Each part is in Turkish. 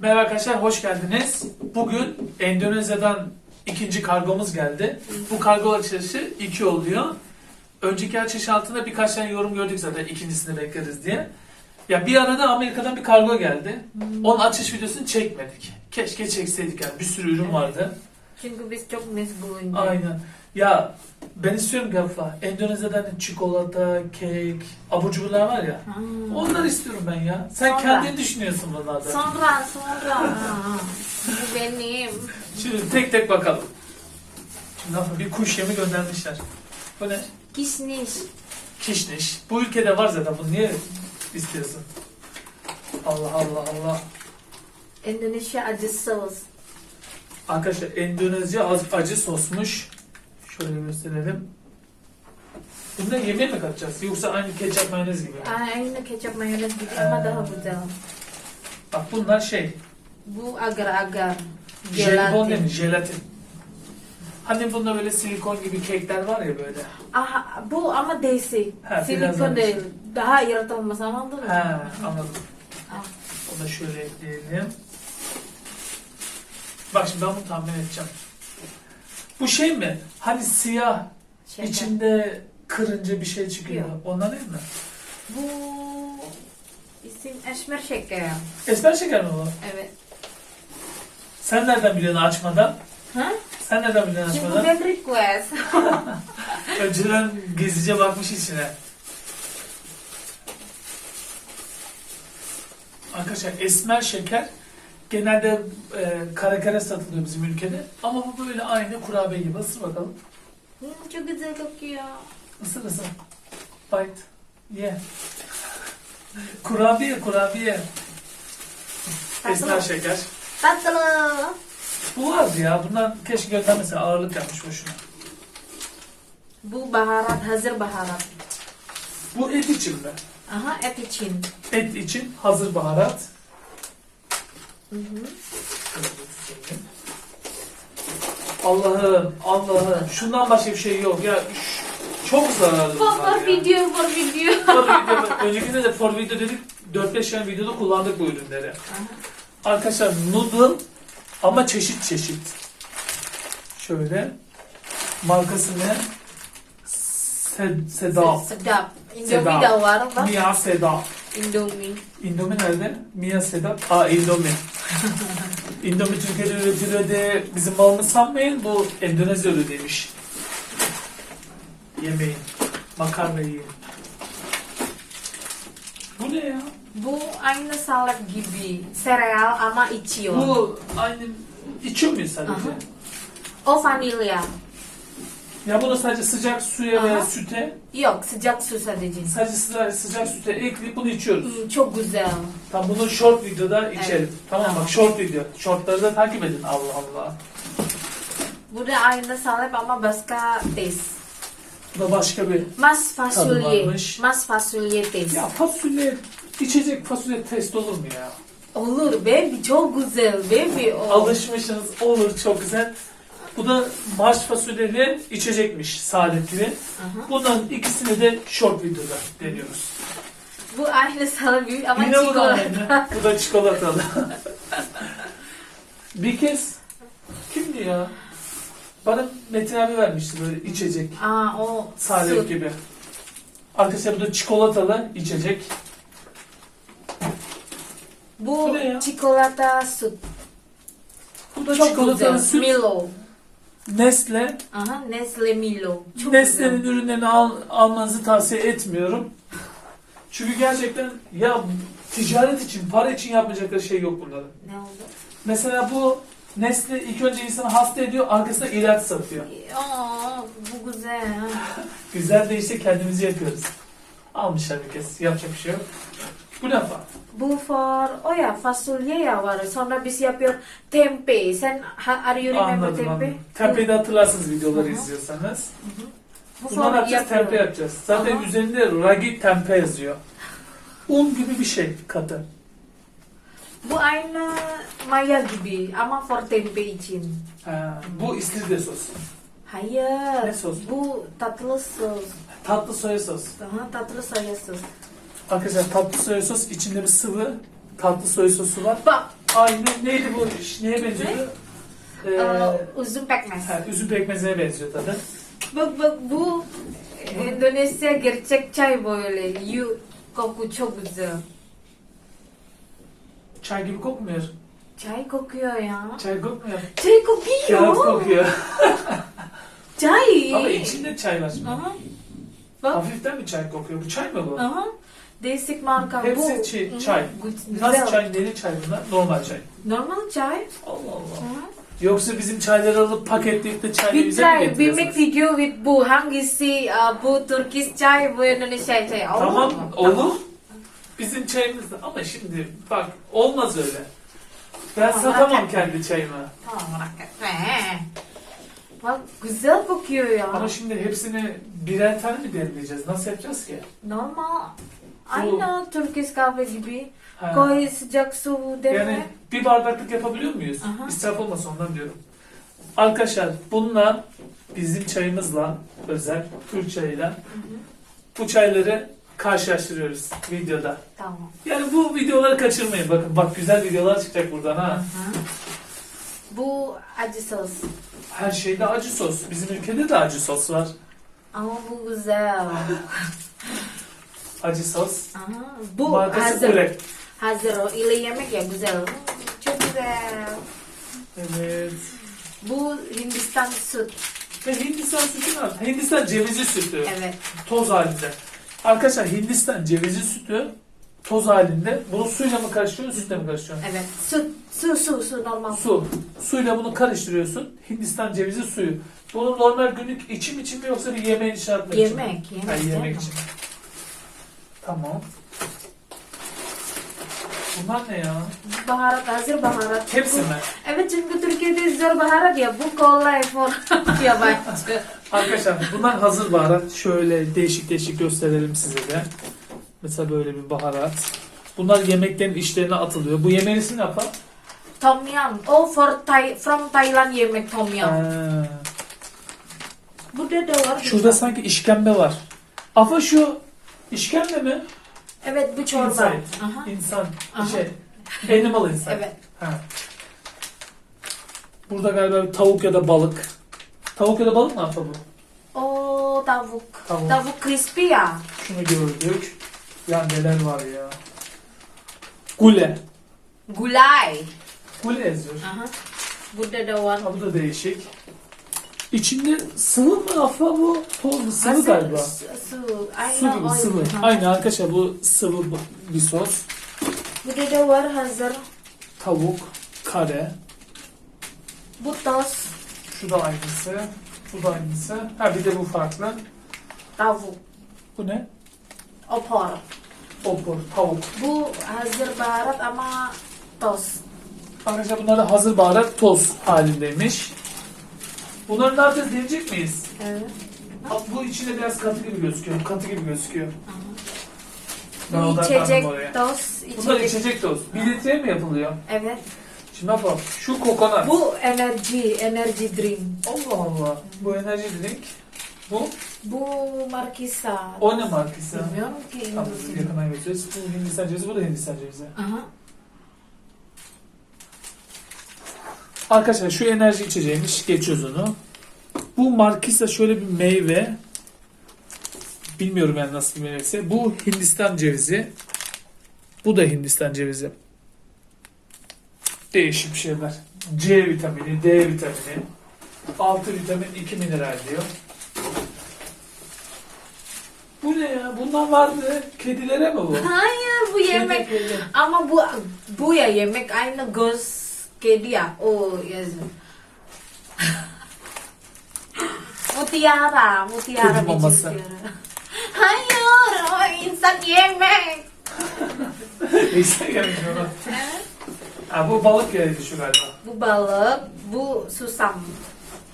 Merhaba arkadaşlar, hoş geldiniz. Bugün Endonezya'dan ikinci kargomuz geldi. Bu kargo açılışı iki oluyor. Önceki açış altında birkaç tane yorum gördük zaten ikincisini bekleriz diye. Ya bir arada Amerika'dan bir kargo geldi. Onun açış videosunu çekmedik. Keşke çekseydik yani bir sürü ürün vardı. Çünkü biz çok meşgulüz. Aynen. Ya ben istiyorum Gaffa. Endonezya'dan çikolata, kek, abur cuburlar var ya. Hmm. Onları istiyorum ben ya. Sen Sonra. kendin düşünüyorsun bunlardan. Sonra sonra. Bu benim. Şimdi tek tek bakalım. Şimdi nasıl bir kuş yemi göndermişler. Bu ne? Kişniş. Kişniş. Bu ülkede var zaten. Bunu niye istiyorsun? Allah Allah Allah. Indonesia acı sos. Arkadaşlar Endonezya az acı sosmuş. Şöyle gösterelim. Bunda yemeğe mi katacağız? Yoksa aynı ketçap mayonez gibi. mi? Aynı ketçap mayonez gibi ama daha güzel. Bak bunlar şey. Bu agar-agar. Jelibon değil mi? Jelatin. Hani bunda böyle silikon gibi kekler var ya böyle. Aha, bu ama. Ha, biraz Silikon değil. Daha yaratılmaz anladın mı? He anladım. Al. Onu da şöyle ekleyelim. Bak şimdi ben bunu tahmin edeceğim. Bu şey mi? Hani siyah Şeker. içinde kırınca bir şey çıkıyor. Yok. Onlar değil mi? Bu isim esmer şeker. Esmer şeker mi bu? Evet. Sen nereden biliyorsun açmadan? Ha? Sen nereden biliyorsun açmadan? ben request. Önceden gizlice bakmış içine. Arkadaşlar esmer şeker genelde e, kare kare satılıyor bizim ülkede. Ama bu böyle aynı kurabiye gibi. Isır bakalım. Hmm, çok güzel kokuyor. Isır ısır. Bite. Ye. kurabiye kurabiye. Esmer şeker. Tatlı. Bu vardı ya. Bundan keşke göndermese ağırlık yapmış boşuna. Bu baharat, hazır baharat. Bu et için mi? Aha et için. Et için hazır baharat. Hı hı. Allah'ım, Allah'ım. Şundan başka bir şey yok. Ya ş- çok zararlı for ya. video, for video. For video. Öncekinde de for video dedik. 4-5 tane videoda kullandık bu ürünleri. Arkadaşlar noodle ama çeşit çeşit. Şöyle. Markası ne? Se- Seda. Sedap. Indomie Sedap. da var bak. Mia Seda. Indomie. Indomie nerede? Mia Seda. Aa Indomie. Indomie Türkiye'de üretiliyor diye bizim malımız sanmayın. Bu Endonezya ürünüymüş. Yemeyin. Makarna yiyin. Bu ne ya? Bu aynı salak gibi. Sereal ama içiyor. Bu aynı içiyor muyuz sadece? Aha. O vanilya. Ya bunu sadece sıcak suya veya Aha. süte, Yok sıcak su sadece. sadece sıcak, sıcak süte ekleyip bunu içiyoruz. Hmm, çok güzel. Tamam bunu short videoda içelim. Tamam Tamam. bak short video. Shortları da takip edin. Allah Allah. Bu da aynı salep ama başka taste. Bu da başka bir Mas fasulye. varmış. Mas fasulye taste. Ya fasulye, içecek fasulye test olur mu ya? Olur baby çok güzel baby. Oh. Alışmışsınız olur çok güzel. Bu da marş fasulyeli içecekmiş saadet gibi. Aha. Bunların ikisini de short videoda deniyoruz. Bu aynı salep ama Yine bu da çikolata. aynı. Bu da çikolatalı. bir kez kimdi ya? Bana Metin abi vermişti böyle içecek. Aa o Saadet süt. gibi. Arkadaşlar bu da çikolatalı içecek. Bu Bu ne ya? çikolata süt. Bu da Çok çikolatalı güzel. süt. Milo. Nestle. Aha Nestle Milo. Çok Nestle'nin güzel. ürünlerini al, almanızı tavsiye etmiyorum. Çünkü gerçekten ya ticaret için, para için yapmayacakları şey yok bunların. Ne oldu? Mesela bu Nestle ilk önce insanı hasta ediyor, arkasında ilaç satıyor. Aa bu güzel. Güzel de işte kendimizi yapıyoruz. Almışlar bir kez, yapacak bir şey yok. Bu ne yapar? Bu for oh ya fasulye ya var. Sonra biz yapıyor tempe. Sen ha, are you remember Anladım tempe? anladım. Tempeyi de hatırlarsınız videoları izliyorsanız. Bu Bunları for yapacağız, tempe yapacağız. Zaten Aha. üzerinde ragi tempe yazıyor. Un gibi bir şey katı. Bu aynı maya gibi ama for tempe için. Ha, bu istiridye sos. Hayır. Ne sos? Bu tatlı sos. Tatlı soya sos. Aha, tatlı soya sos. Arkadaşlar tatlı soya sos içinde bir sıvı tatlı soya sosu var. Bak, Ay ne, neydi bu? Ş- Neye benziyordu? Ee, e, uzun pekmez. ha, üzüm pekmezine benziyor tadı. Bak bak bu Indonesia gerçek çay böyle. You koku çok güzel. Çay gibi kokmuyor. Çay kokuyor ya. Çay kokmuyor. Çay kokuyor. Kağıt kokuyor. Çay. Ama içinde çay var. Aha. Bak. Hafiften mi çay kokuyor? Bu çay mı bu? Aha. Değişik marka Hepsi bu. çi- çay. güzel. Nasıl çay? Neli çay bunlar? Normal çay. Normal çay. Allah Allah. Yoksa bizim çayları alıp paketleyip de çay We bize mi try, we make getiriyorsunuz? video with bu. Hangisi uh, bu Turkish çay, bu Indonesia çay. Olur Tamam mu? olur. Bizim çayımız da ama şimdi bak olmaz öyle. Ben Tamam, satamam bırak. kendi çayımı. Tamam bırak. Ee. Bak güzel kokuyor ya. Ama şimdi hepsini birer tane mi demleyeceğiz? Nasıl yapacağız ki? Normal. Aynı Turkish kahve gibi. Ha. Koy sıcak su deme. Yani bir bardaklık yapabiliyor muyuz? Aha. İsraf olmasın ondan diyorum. Arkadaşlar bununla bizim çayımızla özel Türk çayıyla bu çayları karşılaştırıyoruz videoda. Tamam. Yani bu videoları kaçırmayın. Bakın bak güzel videolar çıkacak buradan ha. Aha. Bu acı sos. Her şeyde acı sos. Bizim ülkede de acı sos var. Ama bu güzel. Acı sos. Aha. Bu Markası hazır. Ure. Hazır o ile yemek ya güzel. Hmm, Çok güzel. Evet. Bu Hindistan süt. Ve Hindistan sütü var. Hindistan cevizi sütü. Evet. Toz halinde. Arkadaşlar Hindistan cevizi sütü toz halinde. Bunu suyla mı karıştırıyorsun, sütle mi karıştırıyorsun? Evet. Süt. Su su su normal. Su. Suyla bunu karıştırıyorsun. Hindistan cevizi suyu. Bunu normal günlük içim için mi yoksa bir yemeğin atmak için mi? Yemek. Yemek. Ha, yemek için. Tamam. Bunlar ne ya? Baharat hazır baharat. Hepsi mi? Evet çünkü Türkiye'de zor baharat ya. Bu kolay for yabancı. Arkadaşlar bunlar hazır baharat. Şöyle değişik değişik gösterelim size de. Mesela böyle bir baharat. Bunlar yemeklerin içlerine atılıyor. Bu yemeğin ismi ne yapar? Tom yum. Oh for Thai, from Thailand yemek tom yum. Burada da var. Şurada sanki işkembe var. Afa şu işkembe mi? Evet bu çorba. İnsan. Aha. İnsan. Aha. Şey. Animal insan. Evet. Ha. Burada galiba bir tavuk ya da balık. Tavuk ya da balık mı Afa bu? O tavuk. Tavuk. Tavuk crispy ya. Şunu gördük. Ya neler var ya. Gule. Gulay. Gule yazıyor. Aha. Burada da var. Bu da değişik. İçinde sıvı mı Afa bu? Toz mu? Sıvı galiba. Aynı Su gibi oil. sıvı. Aynı arkadaşlar bu sıvı bir sos. Burada da var hazır. Tavuk, kare. Bu toz. Şu da aynısı. Bu da aynısı. Ha bir de bu farklı. Tavuk. Bu ne? Opor. Opor, tavuk. Bu hazır baharat ama toz. Arkadaşlar bunlar da hazır baharat toz halindeymiş. Bunları ne yapacağız deneyecek miyiz? Evet. Bak bu içinde biraz katı gibi gözüküyor. Katı gibi gözüküyor. Ben Bu odaklandım içecek oraya. Bunlar içecek. içecek toz. Bir litre mi yapılıyor? Evet. Şimdi yapalım. Şu kokonat. Bu enerji, enerji drink. Allah Allah. Bu enerji drink. Bu. Bu markisa. O ne markası? Bilmiyorum ki Tamam, İngilizce. yakından götüreceğiz. Bu Hindistan cevizi, bu da Hindistan cevizi. Aha. Arkadaşlar şu enerji içeceğimiz, geçiyoruz onu. Bu markisa şöyle bir meyve. Bilmiyorum yani nasıl bir meyvesi. Bu Hindistan cevizi. Bu da Hindistan cevizi. Değişik şeyler. C vitamini, D vitamini. 6 vitamin, 2 mineral diyor. Bu ne ya? Bundan vardı. Kedilere mi bu? Hayır bu yemek. Kedi. Ama bu bu ya yemek aynı göz kedi ya. O yazıyor. mutiara, mutiara Kedi maması. Hayır, o insan yemek. Neyse gelmiş ona. Ha, bu balık yağıydı şu galiba. Bu balık, bu susam.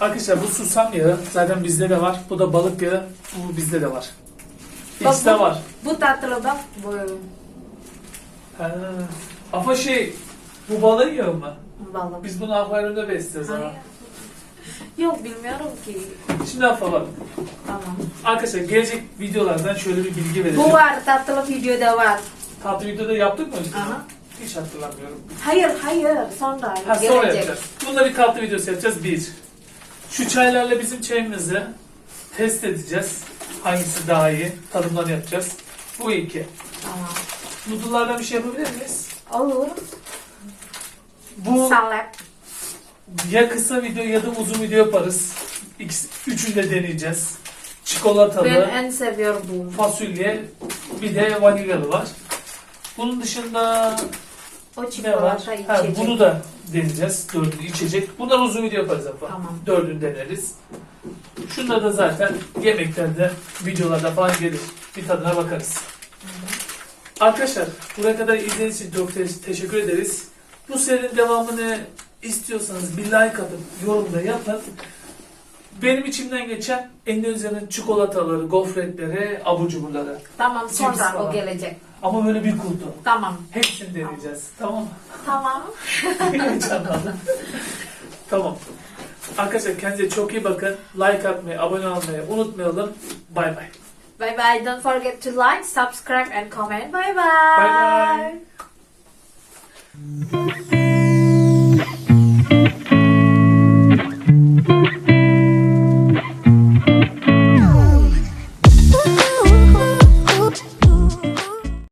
Arkadaşlar bu susam yağı zaten bizde de var. Bu da balık yağı. Bu bizde de var. Bak İkisi de bu- var. Bu tatlı bak. Bu Ha. Ama şey Bu balığın yağı mı? Balık. Biz bunu akvaryumda besliyoruz ama. Yok bilmiyorum ki. Şimdi yapalım. Tamam. Arkadaşlar gelecek videolardan şöyle bir bilgi verelim. Bu var tatlı videoda var. Tatlı videoda yaptık mı? Aha. Hiç hatırlamıyorum. Hayır hayır sonra Ha sonra gelecek. yapacağız. Bunda bir tatlı videosu yapacağız. Bir. Şu çaylarla bizim çayımızı test edeceğiz. Hangisi daha iyi? Tadımlarını yapacağız. Bu iki. Tamam. Noodle'lardan bir şey yapabilir miyiz? Olur. Bu Salep. ya kısa video ya da uzun video yaparız. İkisi, üçünü de deneyeceğiz. Çikolatalı, Ben en seviyorum bu. fasulye, bir de vanilyalı var. Bunun dışında O ne var? çikolata Ha, içecek. bunu da deneyeceğiz. Dördünü içecek. Bunlar uzun video yaparız apa. Tamam. Dördünü deneriz. Şunlar da zaten yemeklerde, videolarda falan gelir. Bir tadına bakarız. Arkadaşlar buraya kadar izlediğiniz için çok te- teşekkür ederiz. Bu serinin devamını istiyorsanız bir like atıp yorumda yapın. Benim içimden geçen Endonezya'nın çikolataları, gofretleri, abur cuburları. Tamam Cips sonra falan. o gelecek. Ama böyle bir kutu. Tamam. Hepsini deneyeceğiz. Tamam mı? Tamam. Heyecanlandım. tamam. Arkadaşlar kendinize çok iyi bakın. Like atmayı, abone olmayı unutmayalım. Bay bay. Bye bye. Don't forget to like, subscribe and comment. Bye bye. Bye bye.